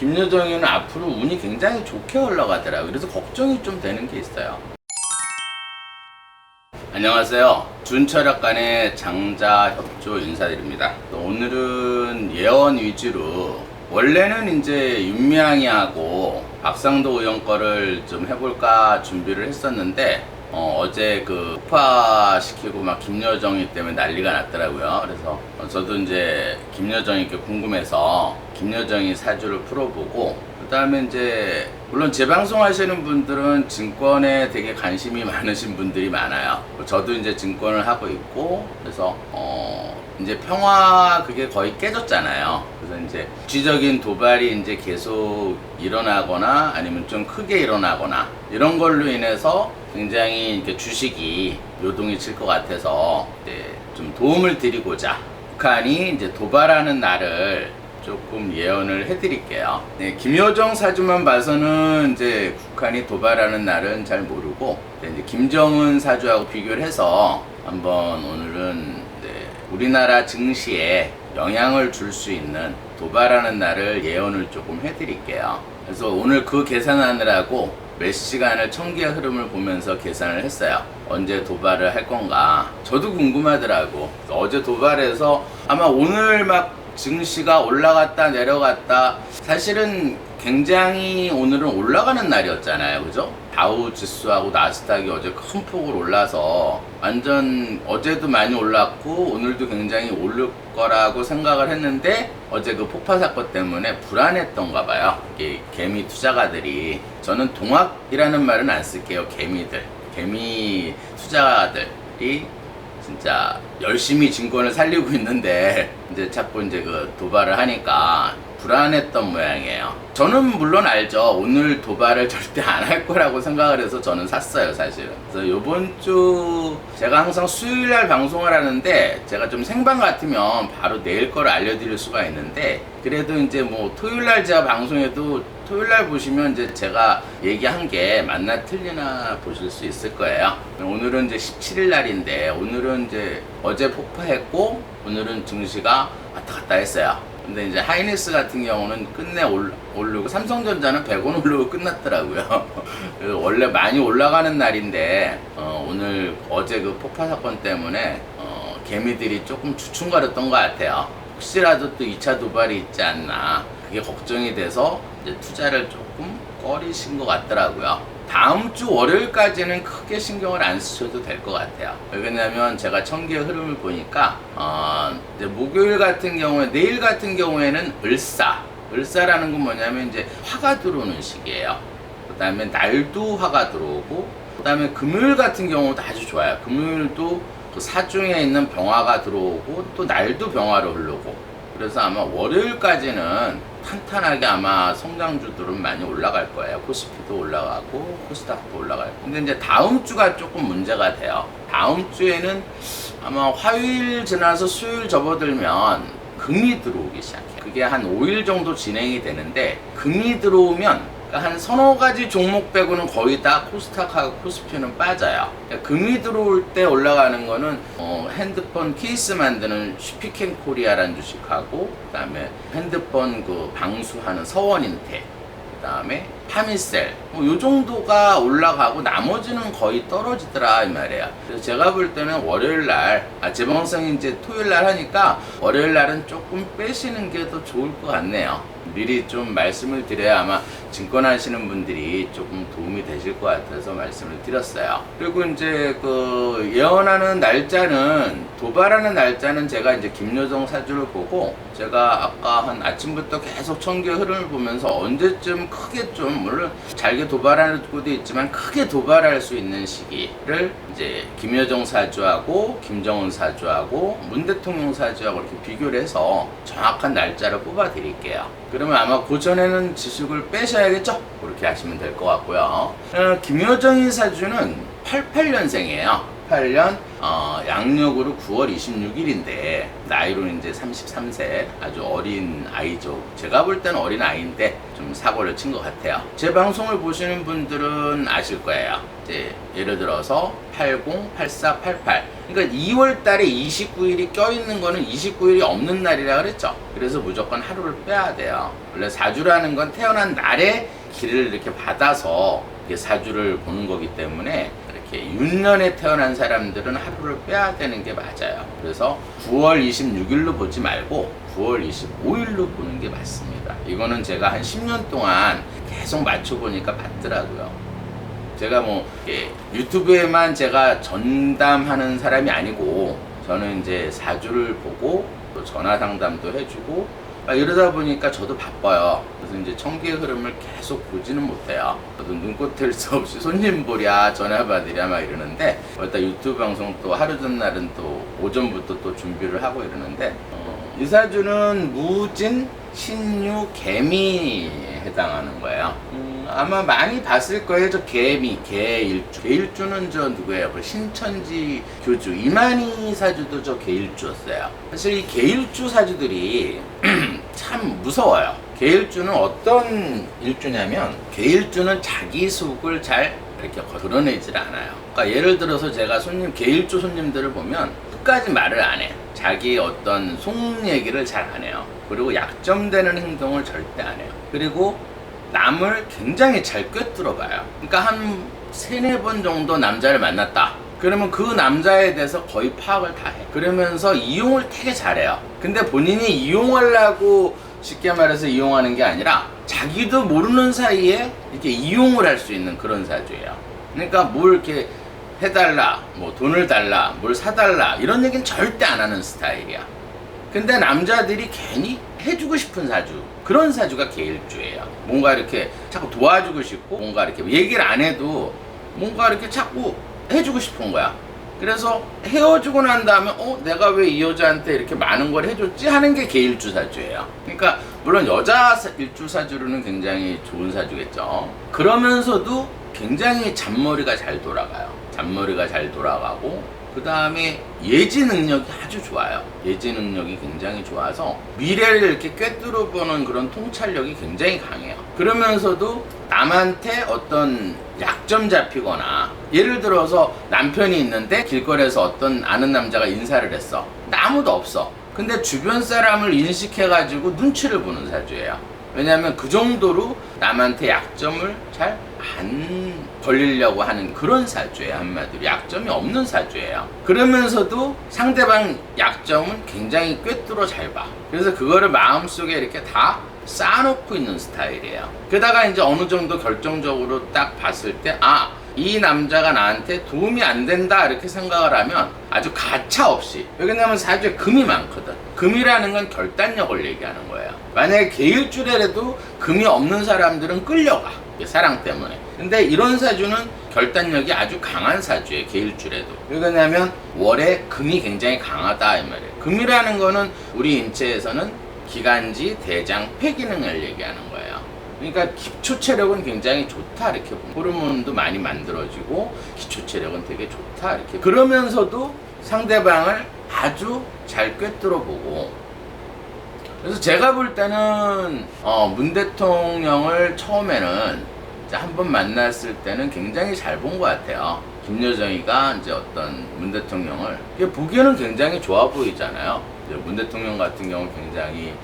김여정이는 앞으로 운이 굉장히 좋게 흘러가더라고요. 그래서 걱정이 좀 되는 게 있어요. 안녕하세요. 준철학관의 장자협조 인사드립니다. 오늘은 예언 위주로 원래는 이제 윤미향이 하고 박상도 의원 거를 좀 해볼까 준비를 했었는데 어, 제그 폭파시키고 막 김여정이 때문에 난리가 났더라고요. 그래서 어, 저도 이제 김여정이께 궁금해서 김여정이 사주를 풀어보고 그 다음에 이제 물론 재방송 하시는 분들은 증권에 되게 관심이 많으신 분들이 많아요. 저도 이제 증권을 하고 있고 그래서 어 이제 평화 그게 거의 깨졌잖아요. 그래서 이제 주적인 도발이 이제 계속 일어나거나 아니면 좀 크게 일어나거나 이런 걸로 인해서 굉장히 이렇게 주식이 요동이 칠 것 같아서 이제 좀 도움을 드리고자 북한이 이제 도발하는 날을 조금 예언을 해드릴게요. 네, 김여정 사주만 봐서는 이제 북한이 도발하는 날은 잘 모르고 네, 이제 김정은 사주하고 비교를 해서 한번 오늘은 네, 우리나라 증시에 영향을 줄 수 있는 도발하는 날을 예언을 조금 해드릴게요. 그래서 오늘 그 계산하느라고 몇 시간을 청기의 흐름을 보면서 계산을 했어요. 언제 도발을 할 건가. 저도 궁금하더라고. 어제 도발해서 아마 오늘 막 증시가 올라갔다 내려갔다. 사실은 굉장히 오늘은 올라가는 날이었잖아요. 그죠? 다우 지수하고 나스닥이 어제 큰 폭으로 올라서 완전 어제도 많이 올랐고 오늘도 굉장히 오를 거라고 생각을 했는데 어제 그 폭파 사건 때문에 불안했던가 봐요. 이게 개미 투자가들이. 저는 동학이라는 말은 안 쓸게요. 개미들. 개미 투자가들이 진짜 열심히 증권을 살리고 있는데 이제 자꾸 이제 그 도발을 하니까 불안했던 모양이에요. 저는 물론 알죠. 오늘 도발을 절대 안 할 거라고 생각을 해서 저는 샀어요, 사실은. 그래서 요번 주 제가 항상 수요일 날 방송을 하는데 제가 좀 생방 같으면 바로 내일 거를 알려드릴 수가 있는데 그래도 이제 뭐 토요일 날 제가 방송해도 토요일 날 보시면 이제 제가 얘기한 게 맞나 틀리나 보실 수 있을 거예요. 오늘은 이제 17일 날인데 오늘은 이제 어제 폭파했고 오늘은 증시가 왔다 갔다 했어요. 근데 이제 하이닉스 같은 경우는 끝내 올, 오르고 삼성전자는 100원 오르고 끝났더라고요. 원래 많이 올라가는 날인데 어, 오늘 어제 그 폭파 사건 때문에 어, 개미들이 조금 주춤거렸던 것 같아요. 혹시라도 또 2차 도발이 있지 않나 그게 걱정이 돼서 이제 투자를 조금 꺼리신 것 같더라고요. 다음 주 월요일까지는 크게 신경을 안 쓰셔도 될 것 같아요. 왜냐면 제가 청기의 흐름을 보니까 어, 이제 목요일 같은 경우에 내일 같은 경우에는 을사 을사라는 건 뭐냐면 이제 화가 들어오는 시기예요. 그다음에 날도 화가 들어오고 그다음에 금요일 같은 경우도 아주 좋아요. 금요일도 그 사중에 있는 병화가 들어오고 또 날도 병화로 흐르고 그래서 아마 월요일까지는 탄탄하게 아마 성장주들은 많이 올라갈 거예요. 코스피도 올라가고 코스닥도 올라가고. 근데 이제 다음 주가 조금 문제가 돼요. 다음 주에는 아마 화요일 지나서 수요일 접어들면 금이 들어오기 시작해요. 그게 한 5일 정도 진행이 되는데 금이 들어오면 한 서너 가지 종목 빼고는 거의 다 코스닥하고 코스피는 빠져요. 그러니까 금이 들어올 때 올라가는 거는 어, 핸드폰 케이스 만드는 슈피켄 코리아라는 주식하고 그다음에 핸드폰 그 방수하는 서원인텍 그다음에 파미셀 뭐요 정도가 올라가고 나머지는 거의 떨어지더라 이 말이에요. 그래서 제가 볼 때는 월요일 날 아, 재방송이 이제 토요일 날 하니까 월요일 날은 조금 빼시는 게 더 좋을 것 같네요. 미리 좀 말씀을 드려야 아마 증권 하시는 분들이 조금 도움이 되실 것 같아서 말씀을 드렸어요. 그리고 이제 그 예언하는 날짜는 도발하는 날짜는 제가 이제 김여정 사주를 보고 제가 아까 한 아침부터 계속 청기의 흐름을 보면서 언제쯤 크게 좀 물론 잘게 도발하는 곳도 있지만 크게 도발할 수 있는 시기를 이제 김여정 사주하고 김정은 사주하고 문 대통령 사주하고 이렇게 비교를 해서 정확한 날짜를 뽑아 드릴게요. 그러면 아마 그 전에는 지식을 빼셔야겠죠? 그렇게 하시면 될 것 같고요. 어, 김여정인 사주는 88년생이에요. 18년 어, 양력으로 9월 26일인데 나이로 이제 33세 아주 어린 아이죠. 제가 볼 때는 어린 아이인데 좀 사고를 친 것 같아요. 제 방송을 보시는 분들은 아실 거예요. 이제 예를 들어서 80, 84, 88. 그러니까 2월 달에 29일이 껴있는 거는 29일이 없는 날이라 그랬죠. 그래서 무조건 하루를 빼야 돼요. 원래 사주라는 건 태어난 날에 길을 이렇게 받아서 사주를 보는 거기 때문에 윤년에 태어난 사람들은 하루를 빼야 되는 게 맞아요. 그래서 9월 26일로 보지 말고 9월 25일로 보는 게 맞습니다. 이거는 제가 한 10년 동안 계속 맞춰보니까 맞더라고요. 제가 뭐 유튜브에만 제가 전담하는 사람이 아니고 저는 이제 사주를 보고 또 전화 상담도 해주고 막 이러다 보니까 저도 바빠요. 그래서 이제 청기의 흐름을 계속 보지는 못해요. 저도 눈꽃 뗄수 없이 손님 보랴 전화 받으랴 막 이러는데 일단 유튜브 방송 또 하루 전날은 또 오전부터 또 준비를 하고 이러는데 어, 이 사주는 무진 신유 개미에 해당하는 거예요. 음, 아마 많이 봤을 거예요. 저 개미, 개일주. 개일주는 저 누구예요? 그 신천지 교주 이만희 사주도 저 개일주였어요. 사실 이 개일주 사주들이 참 무서워요. 개일주는 어떤 일주냐면 개일주는 자기 속을 잘 이렇게 드러내질 않아요. 그러니까 예를 들어서 제가 손님 개일주 손님들을 보면 끝까지 말을 안 해. 자기 어떤 속 얘기를 잘 안 해요. 그리고 약점되는 행동을 절대 안 해요. 그리고 남을 굉장히 잘 꿰뚫어 봐요. 그러니까 한 세네 번 정도 남자를 만났다. 그러면 그 남자에 대해서 거의 파악을 다 해. 그러면서 이용을 되게 잘해요. 근데 본인이 이용하려고 쉽게 말해서 이용하는 게 아니라 자기도 모르는 사이에 이렇게 이용을 할 수 있는 그런 사주예요. 그러니까 뭘 이렇게 해달라, 뭐 돈을 달라, 뭘 사달라 이런 얘기는 절대 안 하는 스타일이야. 근데 남자들이 괜히 해주고 싶은 사주 그런 사주가 개일주예요. 뭔가 이렇게 자꾸 도와주고 싶고 뭔가 이렇게 얘기를 안 해도 뭔가 이렇게 자꾸 해주고 싶은 거야. 그래서 헤어지고 난 다음에 어 내가 왜 이 여자한테 이렇게 많은 걸 해줬지 하는 게 개 일주 사주예요. 그러니까 물론 여자 사- 일주 사주로는 굉장히 좋은 사주겠죠. 그러면서도 굉장히 잔머리가 잘 돌아가요. 잔머리가 잘 돌아가고 그 다음에 예지 능력이 아주 좋아요. 예지 능력이 굉장히 좋아서 미래를 이렇게 꿰뚫어 보는 그런 통찰력이 굉장히 강해요. 그러면서도 남한테 어떤 약점 잡히거나 예를 들어서 남편이 있는데 길거리에서 어떤 아는 남자가 인사를 했어. 아무도 없어. 근데 주변 사람을 인식해가지고 눈치를 보는 사주예요. 왜냐하면 그 정도로 남한테 약점을 잘 안 걸리려고 하는 그런 사주예요 한마디로. 약점이 없는 사주예요. 그러면서도 상대방 약점은 굉장히 꿰뚫어 잘봐. 그래서 그거를 마음속에 이렇게 다 쌓아놓고 있는 스타일이에요. 게다가 이제 어느 정도 결정적으로 딱 봤을 때아 이 남자가 나한테 도움이 안 된다 이렇게 생각을 하면 아주 가차 없이. 왜냐면 사주에 금이 많거든. 금이라는 건 결단력을 얘기하는 거예요. 만약에 개일주래라도 금이 없는 사람들은 끌려가. 사랑 때문에 근데 이런 사주는 결단력이 아주 강한 사주예요 개일주래도. 왜냐면 월에 금이 굉장히 강하다 이 말이에요. 금이라는 거는 우리 인체에서는 기관지 대장 폐 기능을 얘기하는 거예요. 그러니까 기초 체력은 굉장히 좋다 이렇게 보면. 호르몬도 많이 만들어지고 기초 체력은 되게 좋다 이렇게. 그러면서도 상대방을 아주 잘 꿰뚫어 보고. 그래서 제가 볼 때는 어, 문 대통령을 처음에는 한 번 만났을 때는 굉장히 잘 본 것 같아요. 김여정이가 이제 어떤 문 대통령을 보기에는 굉장히 좋아 보이잖아요. 문 대통령 같은 경우는 굉장히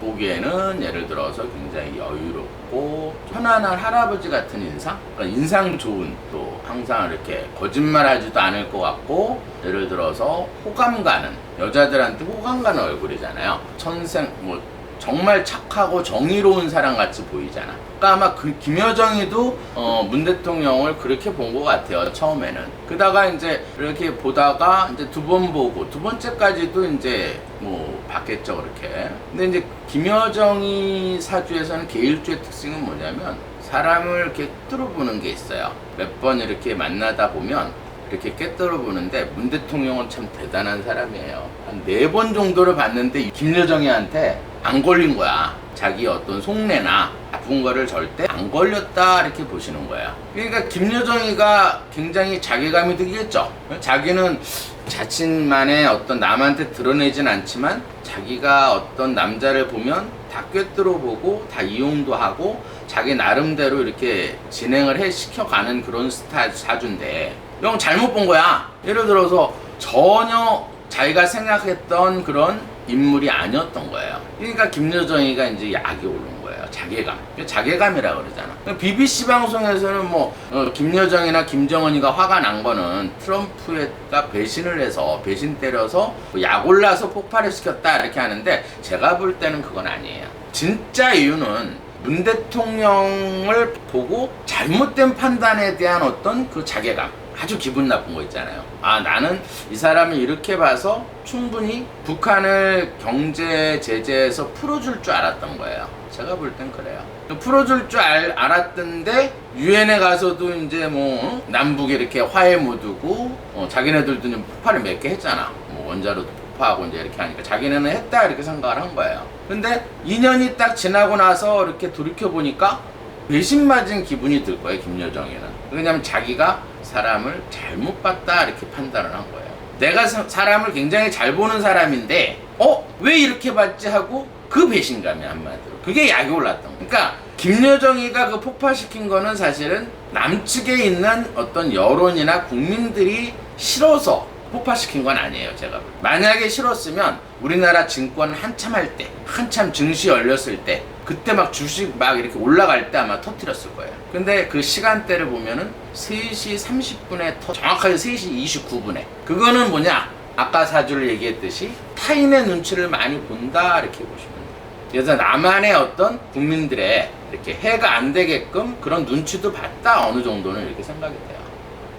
보기에는 예를 들어서 굉장히 여유롭고 편안한 할아버지 같은 인상, 그러니까 인상 좋은 또 항상 이렇게 거짓말하지도 않을 것 같고 예를 들어서 호감 가는 여자들한테 호감 가는 얼굴이잖아요. 천생 뭐 정말 착하고 정의로운 사람 같이 보이잖아. 그러니까 아마 그 김여정이도 어, 문 대통령을 그렇게 본 것 같아요. 처음에는. 그다가 이제 이렇게 보다가 이제 두 번 보고 두 번째까지도 이제 뭐 봤겠죠 그렇게. 근데 이제 김여정이 사주에서는 개일주의 특징은 뭐냐면 사람을 이렇게 뚫어보는 게 있어요. 몇 번 이렇게 만나다 보면 이렇게 깨떨어 보는데 문 대통령은 참 대단한 사람이에요. 한 네 번 정도를 봤는데 김여정이한테 안 걸린 거야. 자기 어떤 속내나 아픈 거를 절대 안 걸렸다 이렇게 보시는 거야. 그러니까 김여정이가 굉장히 자괴감이 들겠죠. 자기는 자신만의 어떤 남한테 드러내진 않지만 자기가 어떤 남자를 보면 다 꿰뚫어 보고 다 이용도 하고 자기 나름대로 이렇게 진행을 해 시켜가는 그런 스타일 사주인데 형 잘못 본 거야. 예를 들어서 전혀 자기가 생각했던 그런 인물이 아니었던 거예요. 그러니까 김여정이가 이제 약이 오른 거예요. 자괴감. 자괴감이라 그러잖아. BBC 방송에서는 뭐 어, 김여정이나 김정은이가 화가 난 거는 트럼프가 배신을 해서 배신 때려서 뭐약 올라서 폭발을 시켰다 이렇게 하는데 제가 볼 때는 그건 아니에요. 진짜 이유는 문 대통령을 보고 잘못된 판단에 대한 어떤 그 자괴감. 아주 기분 나쁜 거 있잖아요. 아, 나는 이 사람을 이렇게 봐서 충분히 북한을 경제 제재에서 풀어줄 줄 알았던 거예요. 제가 볼 땐 그래요. 풀어줄 줄 알, 알았던데, 유엔에 가서도 이제 뭐, 어? 남북에 이렇게 화해 못 두고, 어, 자기네들도 좀 폭발을 몇 개 했잖아. 뭐, 원자로도 폭파하고 이제 이렇게 하니까 자기네는 했다, 이렇게 생각을 한 거예요. 근데 2년이 딱 지나고 나서 이렇게 돌이켜보니까, 배신 맞은 기분이 들 거예요, 김여정이는. 왜냐면 자기가 사람을 잘못 봤다 이렇게 판단을 한 거예요. 내가 사, 사람을 굉장히 잘 보는 사람인데, 어? 왜 이렇게 봤지 하고 그 배신감이 한마디로. 그게 약이 올랐던 거예요. 그러니까 김여정이가 그 폭파시킨 거는 사실은 남측에 있는 어떤 여론이나 국민들이 싫어서 폭파시킨 건 아니에요, 제가. 만약에 싫었으면 우리나라 증권 한참 할 때, 한참 증시 열렸을 때, 그때 막 주식 막 이렇게 올라갈 때 아마 터트렸을 거예요. 근데 그 시간대를 보면은 3시 30분에 터, 정확하게 3시 29분에. 그거는 뭐냐? 아까 사주를 얘기했듯이 타인의 눈치를 많이 본다, 이렇게 보시면 돼요. 그래서 나만의 어떤 국민들의 이렇게 해가 안 되게끔 그런 눈치도 봤다, 어느 정도는 이렇게 생각이 돼요.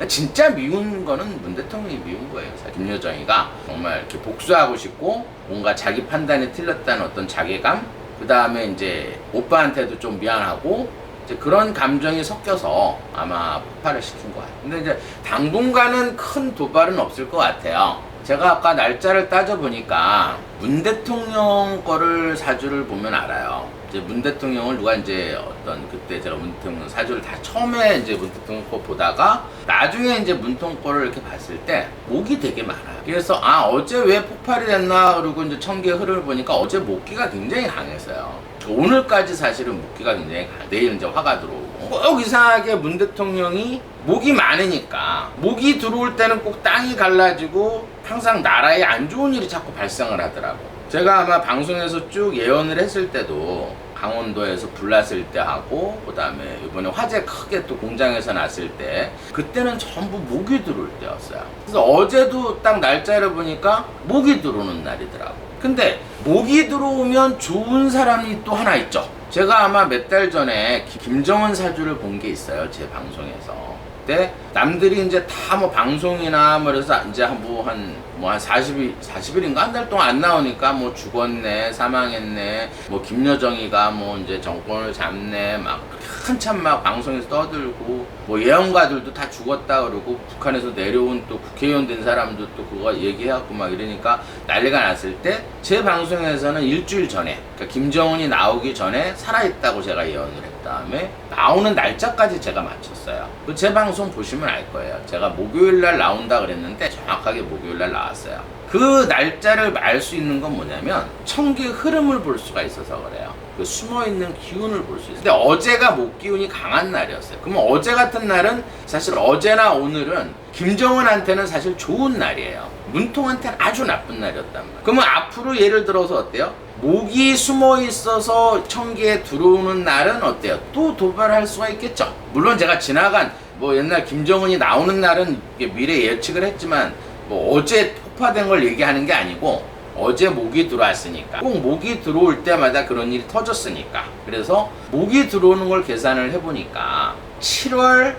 진짜 미운 거는 문 대통령이 미운 거예요. 사실. 김여정이가 정말 이렇게 복수하고 싶고 뭔가 자기 판단이 틀렸다는 어떤 자괴감, 그 다음에 이제 오빠한테도 좀 미안하고 이제 그런 감정이 섞여서 아마 폭발을 시킨 거야. 근데 이제 당분간은 큰 도발은 없을 것 같아요. 제가 아까 날짜를 따져보니까 문 대통령 거를 사주를 보면 알아요. 이제 문 대통령을 누가 이제 어떤 그때 제가 문 대통령 사주를 다 처음에 이제 문 대통령 거 보다가 나중에 이제 문통 거를 이렇게 봤을 때 목이 되게 많아요. 그래서 아 어제 왜 폭발이 됐나 그러고 이제 천개 흐름을 보니까 어제 목기가 굉장히 강했어요. 오늘까지 사실은 목기가 굉장히 강. 내일 이제 화가 들어오고 꼭 이상하게 문 대통령이 목이 많으니까 목이 들어올 때는 꼭 땅이 갈라지고 항상 나라에 안 좋은 일이 자꾸 발생을 하더라고. 제가 아마 방송에서 쭉 예언을 했을 때도 강원도에서 불났을 때 하고 그다음에 이번에 화재 크게 또 공장에서 났을 때 그때는 전부 목이 들어올 때였어요. 그래서 어제도 딱 날짜를 보니까 목이 들어오는 날이더라고. 근데 목이 들어오면 좋은 사람이 또 하나 있죠. 제가 아마 몇 달 전에 기- 김정은 사주를 본 게 있어요. 제 방송에서. 그때 남들이 이제 다 뭐 방송이나 뭐 그래서 이제 한뭐한 뭐한 40일 40일인가? 한 달 동안 안 나오니까 뭐 죽었네 사망했네 뭐 김여정이가 뭐 이제 정권을 잡네 막 한참 막 방송에서 떠들고 뭐 예언가들도 다 죽었다 그러고 북한에서 내려온 또 국회의원 된 사람도 또 그거 얘기해갖고 막 이러니까 난리가 났을 때 제 방송에서는 일주일 전에 그러니까 김정은이 나오기 전에 살아있다고 제가 예언을 했 다음에 나오는 날짜까지 제가 맞췄어요. 그 제 방송 보시면 알 거예요. 제가 목요일 날 나온다 그랬는데 정확하게 목요일 날 나왔어요. 그 날짜를 알 수 있는 건 뭐냐면 청기의 흐름을 볼 수가 있어서 그래요. 그 숨어 있는 기운을 볼 수 있어요. 근데 어제가 목 기운이 강한 날이었어요. 그러면 어제 같은 날은 사실 어제나 오늘은 김정은한테는 사실 좋은 날이에요. 문통한테는 아주 나쁜 날이었단 말이에요. 그러면 앞으로 예를 들어서 어때요? 목이 숨어 있어서 청기에 들어오는 날은 어때요? 또 도발할 수가 있겠죠. 물론 제가 지나간 뭐 옛날 김정은이 나오는 날은 미래 예측을 했지만 뭐 어제 폭파된 걸 얘기하는 게 아니고 어제 목이 들어왔으니까 꼭 목이 들어올 때마다 그런 일이 터졌으니까 그래서 목이 들어오는 걸 계산을 해보니까 7월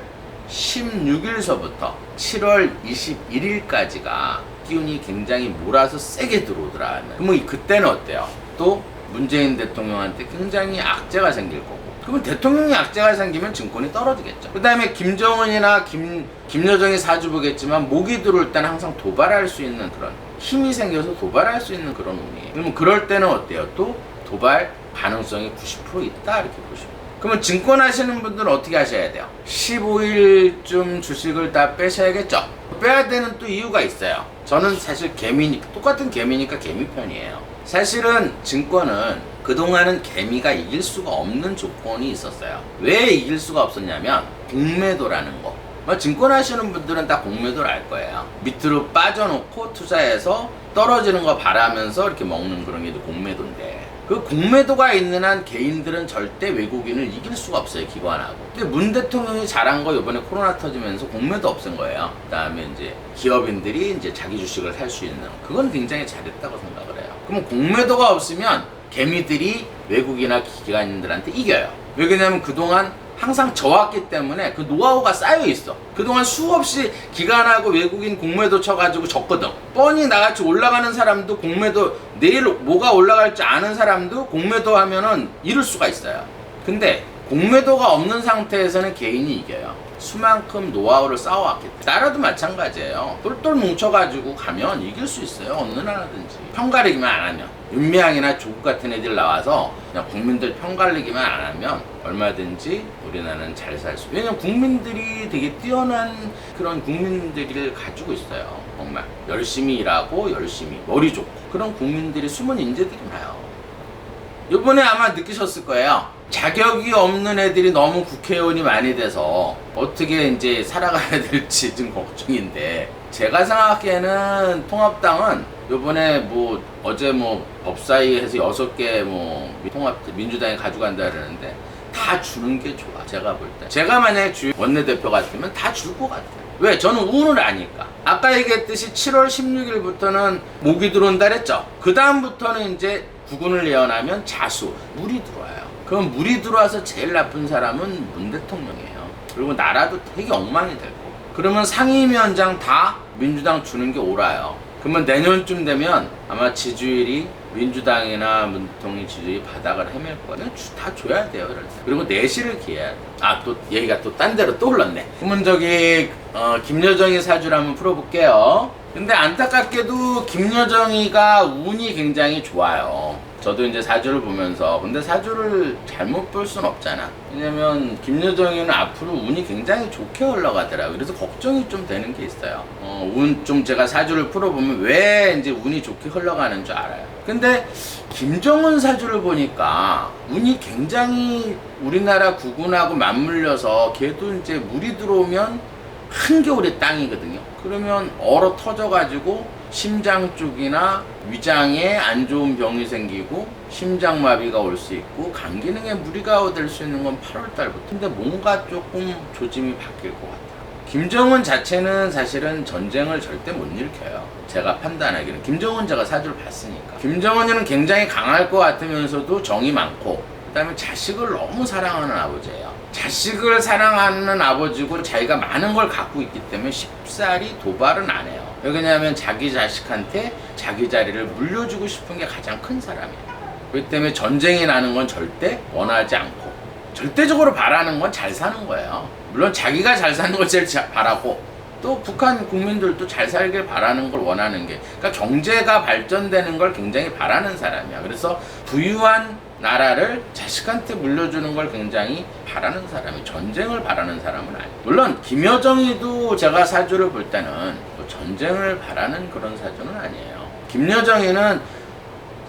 16일서부터 7월 21일까지가 기운이 굉장히 몰아서 세게 들어오더라. 그러면 이- 그때는 어때요? 또 문재인 대통령한테 굉장히 악재가 생길 거고. 그러면 대통령이 악재가 생기면 증권이 떨어지겠죠. 그 다음에 김정은이나 김, 김여정이 사주 보겠지만 목이 들어올 때는 항상 도발할 수 있는 그런 힘이 생겨서 도발할 수 있는 그런 운이에요. 그러면 그럴 때는 어때요? 또 도발 가능성이 90% 있다 이렇게 보시면. 그러면 증권 하시는 분들은 어떻게 하셔야 돼요? 15일쯤 주식을 다 빼셔야겠죠? 빼야 되는 또 이유가 있어요. 저는 사실 개미니 똑같은 개미니까 개미 편이에요. 사실은 증권은 그동안은 개미가 이길 수가 없는 조건이 있었어요. 왜 이길 수가 없었냐면 공매도라는 거. 뭐 증권 하시는 분들은 다 공매도를 알 거예요. 밑으로 빠져놓고 투자해서 떨어지는 거 바라면서 이렇게 먹는 그런 게 공매도인데 그 공매도가 있는 한 개인들은 절대 외국인을 이길 수가 없어요 기관하고. 근데 문 대통령이 잘한 거 이번에 코로나 터지면서 공매도 없앤 거예요. 그 다음에 이제 기업인들이 이제 자기 주식을 살 수 있는 그건 굉장히 잘했다고 생각을. 그러면 공매도가 없으면 개미들이 외국이나 기관인들한테 이겨요. 왜냐면 그동안 항상 져왔기 때문에 그 노하우가 쌓여 있어. 그동안 수없이 기관하고 외국인 공매도 쳐가지고 졌거든. 뻔히 나같이 올라가는 사람도 공매도 내일 뭐가 올라갈지 아는 사람도 공매도 하면은 이룰 수가 있어요. 근데 공매도가 없는 상태에서는 개인이 이겨요. 수만큼 노하우를 쌓아왔기 때문에. 나라도 마찬가지예요. 똘똘 뭉쳐가지고 가면 이길 수 있어요. 어느 나라든지. 편가르기만 안 하면. 윤미향이나 조국 같은 애들 나와서 그냥 국민들 편가르기만 안 하면 얼마든지 우리나라는 잘 살 수. 왜냐면 국민들이 되게 뛰어난 그런 국민들을 가지고 있어요. 정말. 열심히 일하고 열심히 머리 좋고 그런 국민들이 숨은 인재들이 많아요. 이번에 아마 느끼셨을 거예요. 자격이 없는 애들이 너무 국회의원이 많이 돼서 어떻게 이제 살아가야 될지 좀 걱정인데 제가 생각하기에는 통합당은 요번에 뭐 어제 뭐 법사위에서 여섯 개뭐 통합 민주당이 가져간다 그러는데 다 주는 게 좋아 제가 볼 때. 제가 만약에 주 원내대표 같으면 다 줄 것 같아요. 왜? 저는 운을 아니까. 아까 얘기했듯이 7월 16일부터는 목이 들어온다 그랬죠. 그 다음부터는 이제 구군을 예언하면 자수. 물이 들어와요 그럼 물이 들어와서 제일 나쁜 사람은 문 대통령이에요 그리고 나라도 되게 엉망이 될 거고 그러면 상임위원장 다 민주당 주는 게 옳아요 그러면 내년쯤 되면 아마 지지율이 민주당이나 문통이 지지율이 바닥을 헤맬 거는 다 줘야 돼요. 이럴 때. 그리고 내실을 기해야 돼. 아, 또 얘기가 또 딴 데로 또 흘렀네. 그러면 저기 어, 김여정이 사주를 한번 풀어볼게요. 근데 안타깝게도 김여정이가 운이 굉장히 좋아요. 저도 이제 사주를 보면서 근데 사주를 잘못 볼 순 없잖아. 왜냐면 김여정이는 앞으로 운이 굉장히 좋게 흘러가더라고요. 그래서 걱정이 좀 되는 게 있어요. 어, 운 좀 제가 사주를 풀어보면 왜 이제 운이 좋게 흘러가는 줄 알아요. 근데 김정은 사주를 보니까 운이 굉장히 우리나라 국군하고 맞물려서 걔도 이제 물이 들어오면 한겨울에 땅이거든요. 그러면 얼어 터져가지고 심장 쪽이나 위장에 안 좋은 병이 생기고 심장마비가 올 수 있고 간 기능에 무리가 될 수 있는 건 8월 달부터. 근데 뭔가 조금 조짐이 바뀔 것 같아요. 김정은 자체는 사실은 전쟁을 절대 못 일으켜요. 제가 판단하기는 김정은 제가 사주를 봤으니까. 김정은이는 굉장히 강할 것 같으면서도 정이 많고 그다음에 자식을 너무 사랑하는 아버지예요. 자식을 사랑하는 아버지고 자기가 많은 걸 갖고 있기 때문에 쉽사리 도발은 안 해요. 왜냐하면 자기 자식한테 자기 자리를 물려주고 싶은 게 가장 큰 사람이에요. 그렇기 때문에 전쟁이 나는 건 절대 원하지 않고 절대적으로 바라는 건 잘 사는 거예요. 물론 자기가 잘 사는 걸 제일 자- 바라고 또 북한 국민들도 잘 살길 바라는 걸 원하는 게 그러니까 경제가 발전되는 걸 굉장히 바라는 사람이야. 그래서 부유한 나라를 자식한테 물려주는 걸 굉장히 바라는 사람이 전쟁을 바라는 사람은 아니에요. 물론 김여정이도 제가 사주를 볼 때는 뭐 전쟁을 바라는 그런 사주는 아니에요. 김여정이는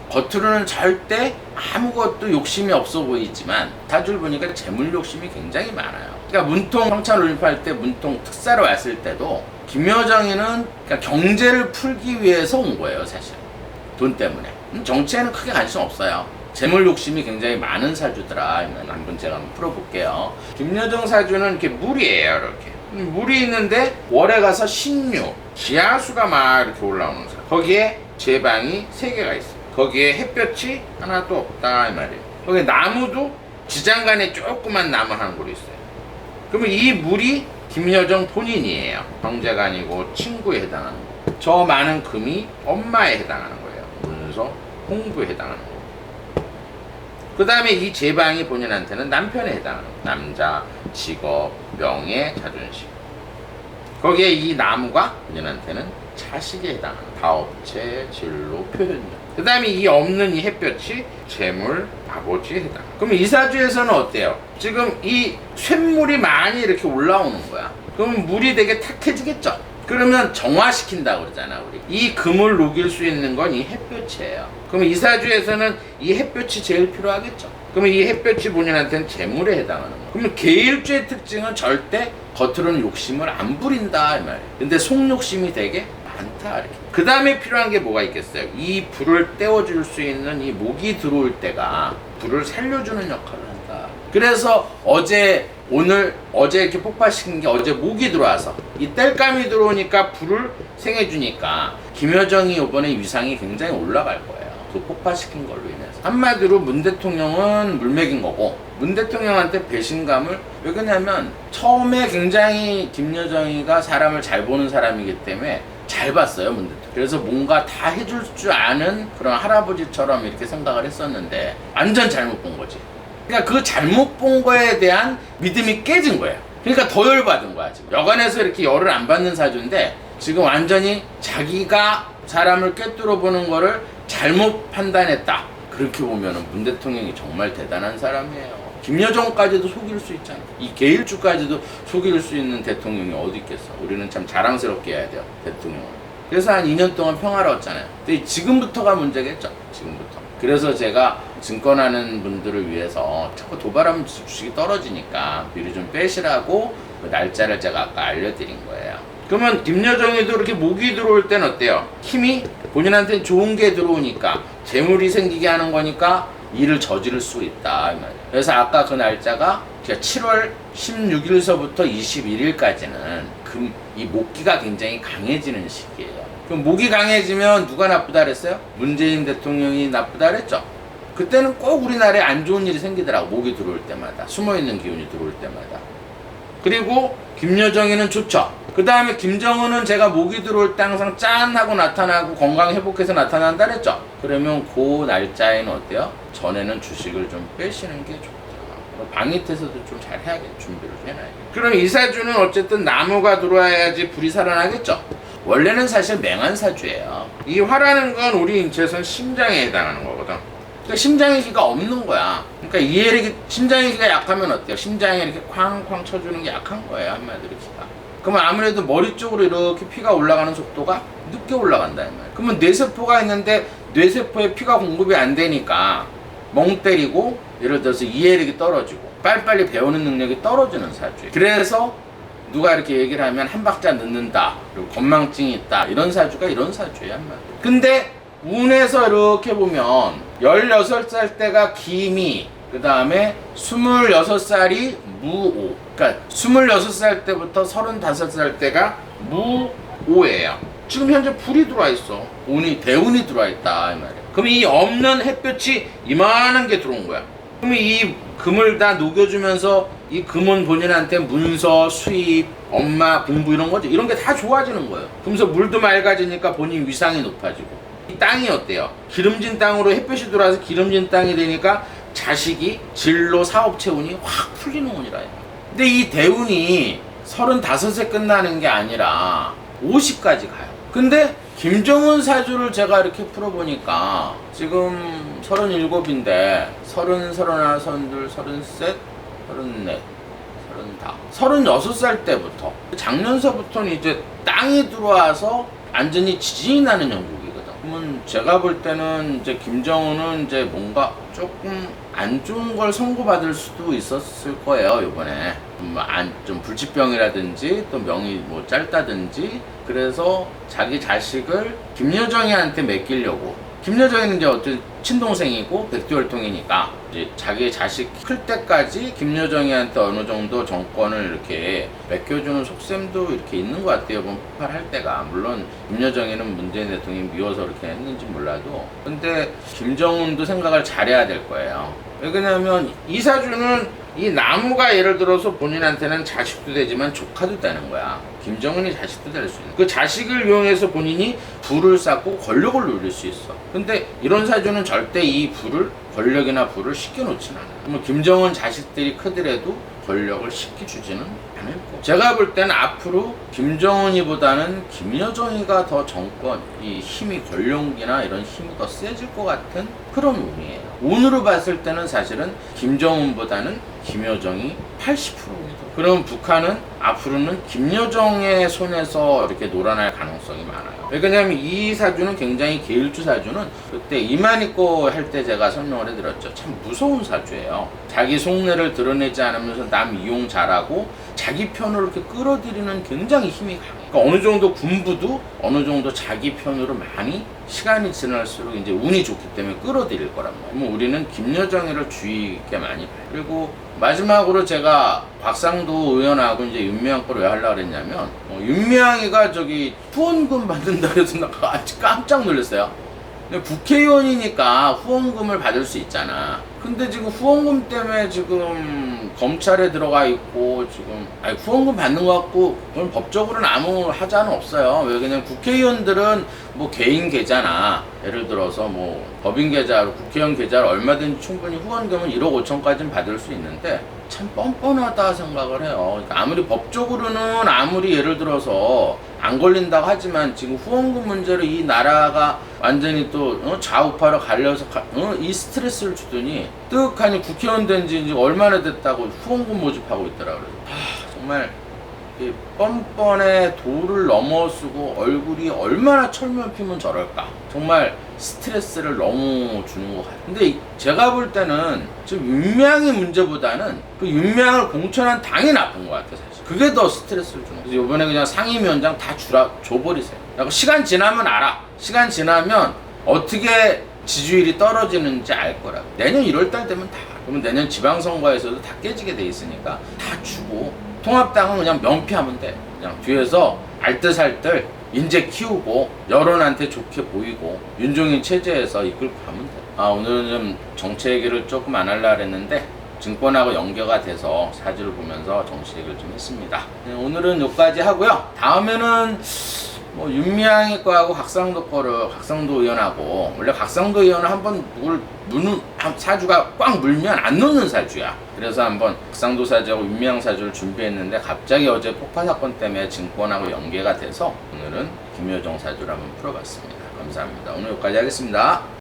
겉으로는 절대 아무것도 욕심이 없어 보이지만 사주를 보니까 재물 욕심이 굉장히 많아요. 그러니까 문통 성찬 올림픽할 때 문통 특사로 왔을 때도 김여정이는 그러니까 경제를 풀기 위해서 온 거예요, 사실. 돈 때문에. 음, 정치에는 크게 관심 없어요. 재물 욕심이 굉장히 많은 사주더라. 한번 제가 한번 풀어볼게요. 김여정 사주는 이렇게 물이에요, 이렇게. 음, 물이 있는데 월에 가서 신유, 지하수가 막 이렇게 올라오는 사. 거기에 제방이 세 개가 있어요. 거기에 햇볕이 하나도 없다 이 말이에요. 거기 나무도 지장간에 조그만 나무 한 그루 있어요. 그러면 이 물이 김여정 본인이에요. 형제가 아니고 친구에 해당하는 거. 저 많은 금이 엄마에 해당하는 거예요. 문서, 홍부에 해당하는 거. 그 다음에 이 제방이 본인한테는 남편에 해당하는 거. 남자, 직업, 명예, 자존심. 거기에 이 나무가 본인한테는 자식에 해당하는 거. 가업체, 진로, 표현력. 그 다음에 이 없는 이 햇볕이 재물 아버지에 해당. 그럼 이사주에서는 어때요? 지금 이 쇳물이 많이 이렇게 올라오는 거야. 그럼 물이 되게 탁해지겠죠? 그러면 정화시킨다고 그러잖아, 우리. 이 금을 녹일 수 있는 건 이 햇볕이에요. 그러면 이사주에서는 이 햇볕이 제일 필요하겠죠? 그러면 이 햇볕이 본인한테는 재물에 해당하는 거야. 그러면 계일주의 특징은 절대 겉으로는 욕심을 안 부린다, 이 말이에요. 근데 속욕심이 되게 많다, 이렇게. 그 다음에 필요한 게 뭐가 있겠어요? 이 불을 떼워줄 수 있는 이 목이 들어올 때가 불을 살려주는 역할을 한다. 그래서 어제 오늘 어제 이렇게 폭발시킨 게 어제 목이 들어와서 이 땔감이 들어오니까 불을 생해주니까 김여정이 이번에 위상이 굉장히 올라갈 거예요. 그 폭발시킨 걸로 인해서 한마디로 문 대통령은 물맥인 거고 문 대통령한테 배신감을 왜 그러냐면 처음에 굉장히 김여정이가 사람을 잘 보는 사람이기 때문에 잘 봤어요 문 대통령. 그래서 뭔가 다 해줄 줄 아는 그런 할아버지처럼 이렇게 생각을 했었는데 완전 잘못 본 거지. 그러니까 그 잘못 본 거에 대한 믿음이 깨진 거예요. 그러니까 더 열받은 거야 지금. 여관에서 이렇게 열을 안 받는 사주인데 지금 완전히 자기가 사람을 꿰뚫어 보는 거를 잘못 판단했다. 그렇게 보면은 문 대통령이 정말 대단한 사람이에요. 김여정까지도 속일 수 있잖아. 이 게일주까지도 속일 수 있는 대통령이 어디 있겠어. 우리는 참 자랑스럽게 해야 돼요. 대통령을. 그래서 한 2년 동안 평화로웠잖아요. 근데 지금부터가 문제겠죠. 지금부터. 그래서 제가 증권하는 분들을 위해서 자꾸 도발하면 주식이 떨어지니까 미리 좀 빼시라고 그 날짜를 제가 아까 알려드린 거예요. 그러면 김여정이도 이렇게 목이 들어올 땐 어때요? 힘이 본인한테 좋은 게 들어오니까 재물이 생기게 하는 거니까 일을 저지를 수 있다. 그래서 아까 그 날짜가 제가 7월 16일서부터 21일까지는 금, 이 목기가 굉장히 강해지는 시기예요. 그럼 목이 강해지면 누가 나쁘다 그랬어요? 문재인 대통령이 나쁘다 그랬죠? 그때는 꼭 우리나라에 안 좋은 일이 생기더라고. 목이 들어올 때마다. 숨어있는 기운이 들어올 때마다. 그리고 김여정이는 좋죠. 그 다음에 김정은은 제가 목이 들어올 때 항상 짠 하고 나타나고 건강 회복해서 나타난다 그랬죠. 그러면 그 날짜에는 어때요? 전에는 주식을 좀 빼시는 게 좋다. 방위태서도 좀 잘 해야겠, 준비를 좀 해놔야겠. 그럼 이사주는 어쨌든 나무가 들어와야지 불이 살아나겠죠. 원래는 사실 맹한사주예요. 이 화라는 건 우리 인체에서는 심장에 해당하는 거거든. 그러니까 심장의 기가 없는 거야. 그러니까 이해력이 심장의 기가 약하면 어때요? 심장에 이렇게 쾅쾅 쳐주는 게 약한 거예요 한마디로 기가. 그러면 아무래도 머리 쪽으로 이렇게 피가 올라가는 속도가 늦게 올라간다 이 말이야. 그러면 뇌세포가 있는데 뇌세포에 피가 공급이 안 되니까 멍 때리고 예를 들어서 이해력이 떨어지고 빨리빨리 배우는 능력이 떨어지는 사주예요. 그래서 누가 이렇게 얘기를 하면 한 박자 늦는다 그리고 건망증이 있다 이런 사주가 이런 사주예요 한마디로. 근데 운에서 이렇게 보면 16살 때가 기미 그 다음에 26살이 무오. 그러니까 26살 때부터 35살 때가 무오예요. 지금 현재 불이 들어와 있어. 운이 대운이 들어와 있다 이 말이야. 그럼 이 없는 햇볕이 이만한 게 들어온 거야. 그럼 이 금을 다 녹여주면서 이 금은 본인한테 문서, 수입, 엄마, 공부 이런 거지 이런 게 다 좋아지는 거예요. 그러면서 물도 맑아지니까 본인 위상이 높아지고 이 땅이 어때요? 기름진 땅으로 햇볕이 들어와서 기름진 땅이 되니까 자식이 진로 사업체 운이 확 풀리는 운이라 해요. 근데 이 대운이 35세 끝나는 게 아니라 50까지 가요. 근데 김정은 사주를 제가 이렇게 풀어보니까 지금 37인데 30, 31, 32, 33, 34, 35, 36살 때부터. 작년서부터는 이제 땅이 들어와서 완전히 지진이 나는 형국이거든. 그러면 제가 볼 때는 이제 김정은은 이제 뭔가 조금 안 좋은 걸 선고받을 수도 있었을 거예요 이번에. 좀, 안, 좀 불치병이라든지 또 명이 뭐 짧다든지. 그래서 자기 자식을 김여정이한테 맡기려고 김여정이는 이제 어떤 친동생이고 백두혈통이니까 이제 자기 자식 클 때까지 김여정이한테 어느 정도 정권을 이렇게 맡겨주는 속셈도 이렇게 있는 것 같아요. 폭발할 때가 물론 김여정이는 문재인 대통령이 미워서 그렇게 했는지 몰라도 근데 김정은도 생각을 잘해야 될 거예요. 왜 그러냐면 이사주는 이 나무가 예를 들어서 본인한테는 자식도 되지만 조카도 되는 거야. 김정은이 자식도 될 수 있는. 그 자식을 이용해서 본인이 부를 쌓고 권력을 누릴 수 있어. 근데 이런 사주는 절대 이 부를 권력이나 부를 시켜놓진 않아. 뭐 김정은 자식들이 크더라도 권력을 쉽게 주지는 않을 거. 제가 볼 때는 앞으로 김정은이보다는 김여정이가 더 정권, 이 힘이 권력이나 이런 힘이 더 세질 것 같은 그런 운이에요. 운으로 봤을 때는 사실은 김정은보다는 김여정이 80%입니다. 그럼 북한은 앞으로는 김여정의 손에서 이렇게 놀아날 가능성이 많아요. 왜냐하면 이 사주는 굉장히 계일주 사주는 그때 이만희거 할 때 제가 설명을 해드렸죠. 참 무서운 사주예요. 자기 속내를 드러내지 않으면서 남 이용 잘하고 자기 편으로 이렇게 끌어들이는 굉장히 힘이 강해요. 그러니까 어느 정도 군부도 어느 정도 자기 편으로 많이 시간이 지날수록 이제 운이 좋기 때문에 끌어들일 거란 말이에요. 그러면 우리는 김여정이를 주의 있게 많이 봐요. 그리고 마지막으로 제가 박상도 의원하고 이제 윤미향 거를 왜 하려고 그랬냐면 어, 윤미향이가 저기 후원금 받는다 그래서 나 아주 깜짝 놀랐어요. 근데 국회의원이니까 후원금을 받을 수 있잖아. 근데 지금 후원금 때문에 지금 검찰에 들어가 있고 지금 아니 후원금 받는 것 같고 그건 법적으로는 아무 하자는 없어요. 왜 그냥 국회의원들은 뭐 개인 계좌나 예를 들어서 뭐 법인 계좌로 국회의원 계좌로 얼마든지 충분히 후원금은 1억 5천까지는 받을 수 있는데 참 뻔뻔하다 생각을 해요. 그러니까 아무리 법적으로는 아무리 예를 들어서 안 걸린다고 하지만 지금 후원금 문제로 이 나라가 완전히 또 어, 좌우파로 갈려서 가- 어, 이 스트레스를 주더니 뜨악하니 국회의원 된 지 이제 얼마나 됐다고 후원금 모집하고 있더라고요. 하, 정말 이 뻔뻔에 도를 넘어서고 얼굴이 얼마나 철면 피면 저럴까. 정말 스트레스를 너무 주는 것 같아요. 근데 이- 제가 볼 때는 지금 윤명의 문제보다는 그 윤명을 공천한 당이 나쁜 것 같아요, 사실. 그게 더 스트레스를 주는 거예요. 이번에 그냥 상임위원장 다 주라, 줘버리세요. 그리고 시간 지나면 알아. 시간 지나면 어떻게 지지율이 떨어지는지 알 거라고. 내년 1월 달 되면 다. 그러면 내년 지방선거에서도 다 깨지게 돼 있으니까 다 주고 통합당은 그냥 명피하면 돼. 그냥 뒤에서 알뜰살뜰 인재 키우고 여론한테 좋게 보이고 윤종인 체제에서 이끌고 가면 돼. 아 오늘은 좀 정치 얘기를 조금 안 하려 그랬는데 증권하고 연계가 돼서 사주를 보면서 정치 얘기를 좀 했습니다. 네, 오늘은 여기까지 하고요. 다음에는 뭐 윤미향이 거하고 각상도 거를 각상도 의원하고 원래 각상도 의원은 한번 무는 한- 사주가 꽉 물면 안 놓는 사주야. 그래서 한번 각상도 사주하고 윤미향 사주를 준비했는데 갑자기 어제 폭파 사건 때문에 증권하고 연계가 돼서 오늘은 김효정 사주를 한번 풀어봤습니다. 감사합니다. 오늘 여기까지 하겠습니다.